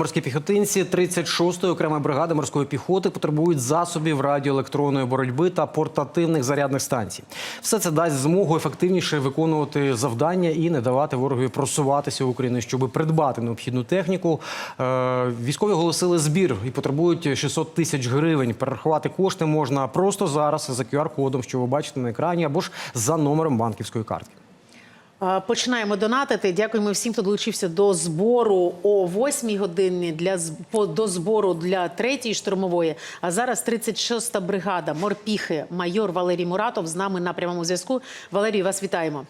Морські піхотинці 36-ї окремої бригади морської піхоти потребують засобів радіоелектронної боротьби та портативних зарядних станцій. Все це дасть змогу ефективніше виконувати завдання і не давати ворогові просуватися в Україну. Щоб придбати необхідну техніку, е, військові оголосили збір і потребують 600 тисяч гривень. Перерахувати кошти можна просто зараз за QR-кодом, що ви бачите на екрані, або ж за номером банківської картки. Починаємо донатити. Дякуємо всім, хто долучився до збору о 8 годині для по- до збору для третьої штурмової. А зараз 36-та бригада морпіхи. Майор Валерій Муратов з нами на прямому зв'язку. Валерій, вас вітаємо.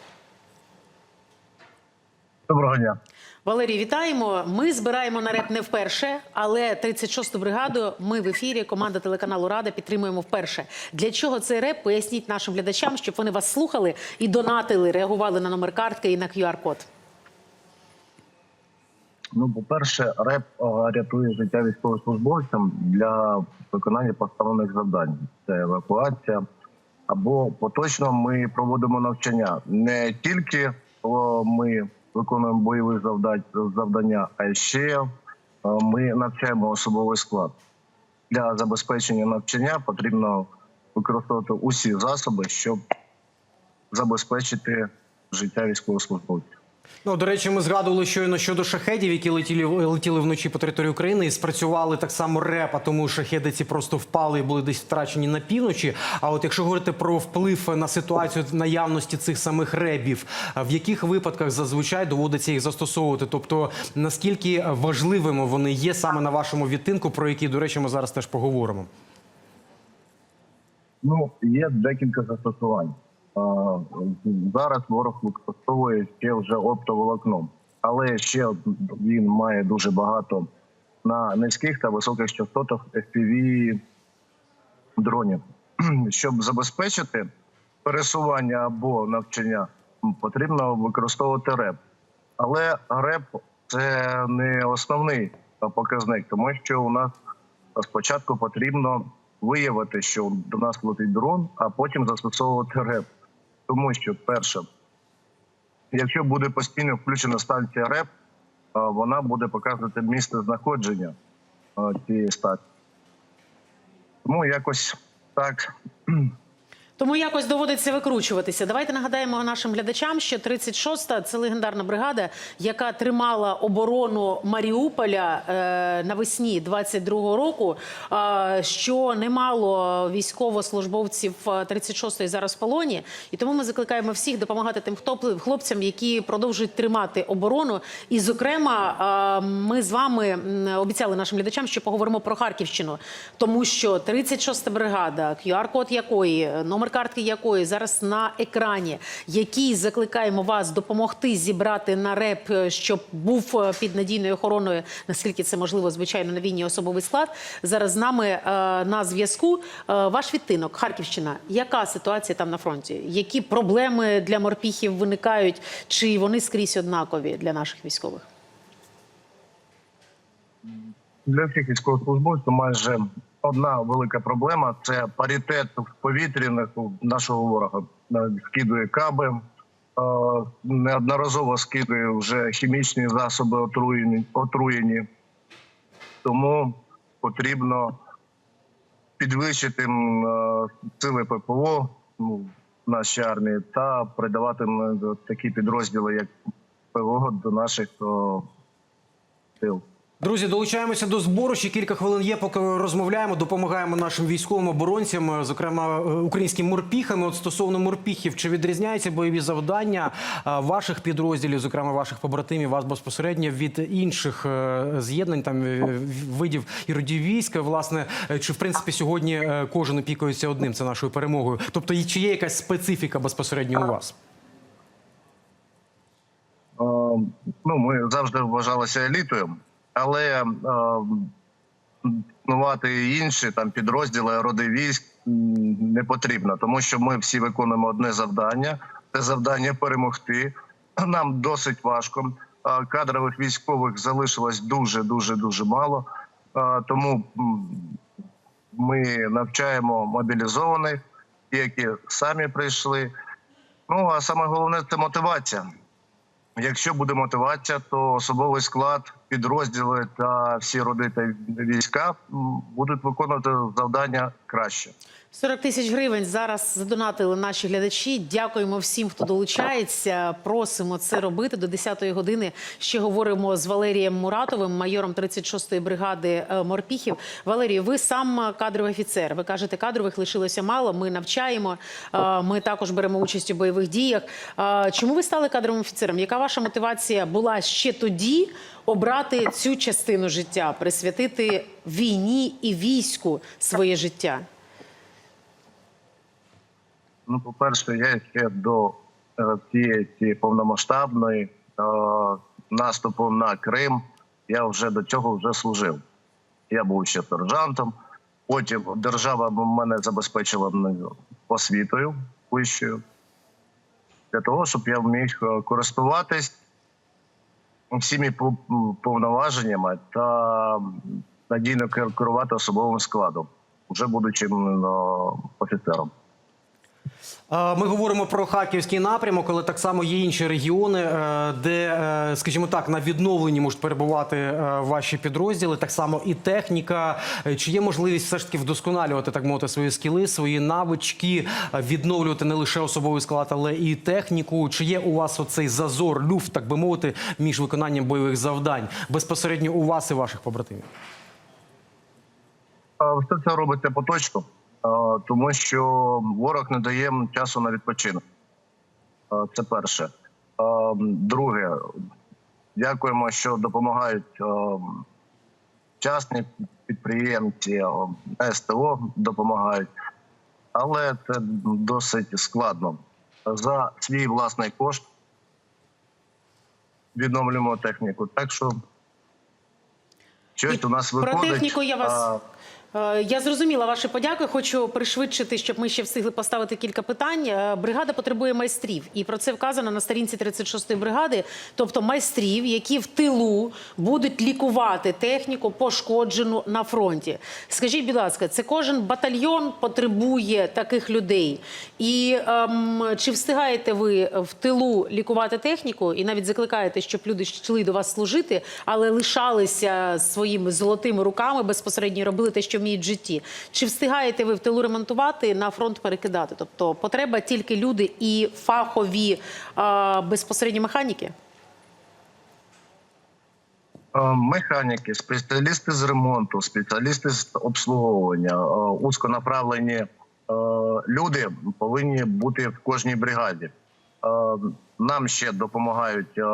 Доброго дня. Валерій, вітаємо. Ми збираємо на реп не вперше, але 36-ту бригаду ми в ефірі. Команда телеканалу Рада підтримуємо вперше. Для чого цей реп? Поясніть нашим глядачам, щоб вони вас слухали і донатили, реагували на номер картки і на QR-код. Ну, по-перше, РЕП е, рятує життя військовослужбовцям для виконання поставлених завдань. Це евакуація. Або поточно ми проводимо навчання. Не тільки ми виконуємо бойові завдання, а ще е, ми навчаємо особовий склад. Для забезпечення навчання потрібно використовувати усі засоби, щоб забезпечити життя військовослужбовців. Ну, до речі, ми згадували щойно щодо шахедів, які летіли, летіли вночі по території України і спрацювали так само репа, тому шахеди ці просто впали і були десь втрачені на півночі. А от якщо говорити про вплив на ситуацію наявності цих самих ребів, в яких випадках зазвичай доводиться їх застосовувати? Тобто наскільки важливими вони є саме на вашому відтинку, про які, до речі, ми зараз теж поговоримо. Ну, є декілька застосувань. Зараз ворог використовує ще вже оптоволокно, але ще він має дуже багато на низьких та високих частотах FPV дронів. Щоб забезпечити пересування або навчання, потрібно використовувати РЕП. Але РЕП це не основний показник, тому що у нас спочатку потрібно виявити, що до нас летить дрон, а потім застосовувати РЕП. Тому що, перше, якщо буде постійно включена станція РЕП, вона буде показувати місце знаходження цієї станції. Тому якось так. Тому якось доводиться викручуватися. Давайте нагадаємо нашим глядачам, що 36-та – це легендарна бригада, яка тримала оборону Маріуполя е, навесні 22-го року. е, що немало військовослужбовців е, 36-ї зараз в полоні. І тому ми закликаємо всіх допомагати тим хлопцям, які продовжують тримати оборону. І, зокрема, е, ми з вами обіцяли нашим глядачам, що поговоримо про Харківщину, тому що 36-та бригада, QR-код якої, номер картки якої зараз на екрані, який закликаємо вас допомогти зібрати на реп, е, щоб був е, під надійною охороною, наскільки це можливо, звичайно, на війні особовий склад. Зараз з нами е, на зв'язку ваш відтинок, Харківщина. Яка ситуація там на фронті? Які проблеми для морпіхів виникають? Чи вони скрізь однакові для наших військових? Для всіх військовослужбовців майже одна велика проблема це паритет в повітрі на- нашого ворога. Е, Скидує каби, е, неодноразово скидує вже хімічні засоби отруєні. отруєні. Тому потрібно підвищити е, сили ППО ну, в нашій армії та придавати такі підрозділи, як ПВО, до наших сил. Друзі, долучаємося до збору. Ще кілька хвилин є, поки розмовляємо, допомагаємо нашим військовим оборонцям, е, зокрема е, українським морпіхам. От стосовно морпіхів, чи відрізняються бойові завдання е, ваших підрозділів, зокрема ваших побратимів, вас безпосередньо від інших з'єднань, там видів і родів війська? Власне, чи в принципі сьогодні кожен опікується одним? Це нашою перемогою? Тобто, чи є якась специфіка безпосередньо у вас? Ну, ми завжди вважалися елітою, але е, існувати і інші там підрозділи роди військ не потрібно, тому що ми всі виконуємо одне завдання: це завдання перемогти. Нам досить важко. Е, Кадрових військових залишилось дуже дуже дуже мало. Е, Тому ми навчаємо мобілізованих, ті, які самі прийшли. Ну а саме головне це мотивація. Якщо буде мотивація, то особовий склад, підрозділи та всі родити війська будуть виконувати завдання краще. 40 тисяч гривень зараз задонатили наші глядачі. Дякуємо всім, хто долучається. Просимо це робити до 10-ї години. Ще говоримо з Валерієм Муратовим, майором 36-ї бригади е, морпіхів. Валерію, ви сам кадровий офіцер. Ви кажете, кадрових лишилося мало. Ми навчаємо. е, Ми також беремо участь у бойових діях. Е, Чому ви стали кадровим офіцером? Яка ваша мотивація була ще тоді обрати цю частину життя, присвятити війні і війську своє життя? Ну, по-перше, я ще до е, цієї повномасштабної е, наступу на Крим. Я вже до цього вже служив. Я був ще сержантом. Потім держава мене забезпечила освітою вищою для того, щоб я міг е, користуватись всіми пов- повноваженнями та надійно керувати особовим складом, вже будучи е, офіцером. Ми говоримо про харківський напрямок, але так само є інші регіони, е, де, е, скажімо так, на відновленні можуть перебувати е, ваші підрозділи. Так само і техніка. Чи є можливість все ж таки вдосконалювати так мовити свої скіли, свої навички, відновлювати не лише особовий склад, але і техніку? Чи є у вас оцей зазор, люфт, так би мовити, між виконанням бойових завдань безпосередньо у вас і ваших побратимів? Все це робиться поточно, тому що ворог не дає часу на відпочинок. Це перше. Друге, дякуємо, що допомагають частні підприємці, СТО допомагають, але це досить складно. За свій власний кошт відновлюємо техніку. Так що щось у нас Про техніку я вас. Е, Я зрозуміла ваші подяки. Хочу пришвидшити, щоб ми ще встигли поставити кілька питань. Е, Бригада потребує майстрів, і про це вказано на сторінці 36-ї бригади, тобто майстрів, які в тилу будуть лікувати техніку, пошкоджену на фронті. Скажіть, будь ласка, це кожен батальйон потребує таких людей? І ем, чи встигаєте ви в тилу лікувати техніку і навіть закликаєте, щоб люди йшли до вас служити, але лишалися своїми золотими руками безпосередньо робили те, що вміють в житті? Чи встигаєте ви в тилу ремонтувати на фронт перекидати? Тобто потреба тільки люди і фахові а, безпосередньо механіки? Е, Механіки, спеціалісти з ремонту, спеціалісти з обслуговування, е, узконаправлені е, люди повинні бути в кожній бригаді. Е, Нам ще допомагають е,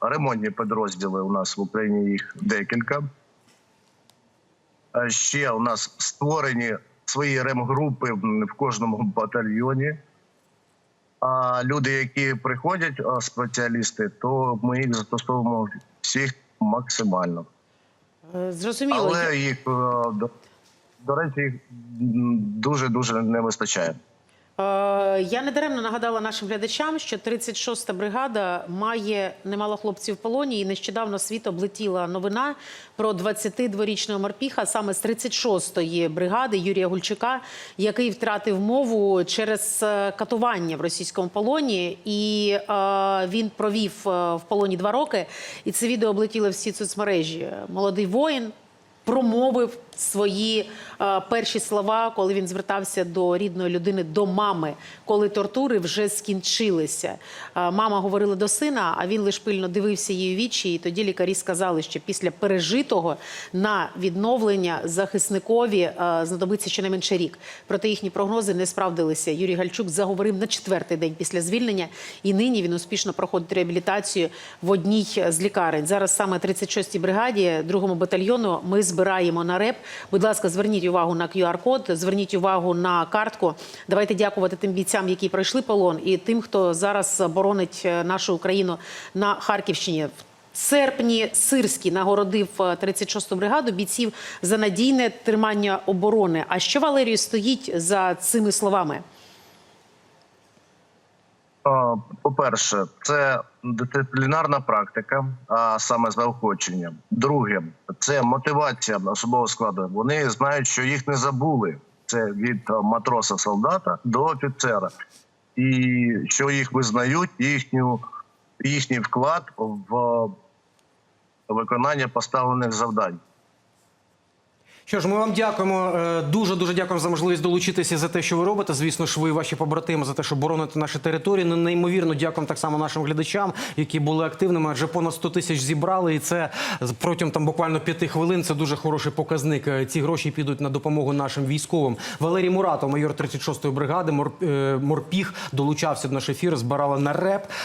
ремонтні підрозділи. У нас в Україні їх декілька. Ще у нас створені свої ремгрупи в кожному батальйоні. А люди, які приходять, спеціалісти, то ми їх застосовуємо всіх максимально. Е, Зрозуміло. Але їх е, до, до речі, їх дуже дуже не вистачає. Е, Я недаремно нагадала нашим глядачам, що 36-та бригада має немало хлопців в полоні. І нещодавно світ облетіла новина про 22-річного морпіха саме з 36-ї бригади Юрія Гульчика, який втратив мову через е, катування в російському полоні. І е, він провів в полоні два роки. І це відео облетіло всі соцмережі. Молодий воїн промовив свої е, перші слова, коли він звертався до рідної людини, до мами, коли тортури вже скінчилися. Е, мама говорила до сина, а він лише пильно дивився її вічі. І тоді лікарі сказали, що після пережитого на відновлення захисникові е, знадобиться щонайменше рік. Проте їхні прогнози не справдилися. Юрій Гальчук заговорив на четвертий день після звільнення, і нині він успішно проходить реабілітацію в одній з лікарень. Зараз саме 36-й бригаді, другому батальйону, ми збираємо на реп. Будь ласка, зверніть увагу на QR-код, зверніть увагу на картку. Давайте дякувати тим бійцям, які пройшли полон, і тим, хто зараз боронить е, нашу Україну на Харківщині. Серпні Сирський нагородив е, 36-ту бригаду бійців за надійне тримання оборони. А що Валерію стоїть за цими словами? А, По-перше, це дисциплінарна практика, а саме заохочення. Друге, це мотивація особового складу. Вони знають, що їх не забули. Це від е, матроса солдата до офіцера, і що їх визнають, їхню їхній вклад в виконання поставлених завдань. Що ж, ми вам дякуємо. Дуже дуже дякуємо за можливість долучитися за те, що ви робите. Звісно ж, ви і ваші побратими за те, що бороните наші території. Ну, неймовірно дякуємо так само нашим глядачам, які були активними. Адже понад 100 тисяч зібрали, і це протягом там буквально п'яти хвилин. Це дуже хороший показник. Е, Ці гроші підуть на допомогу нашим військовим. Валерій Муратов, майор 36-ї бригади, е, морпіг, долучався до нашого ефіру, збирали на реп.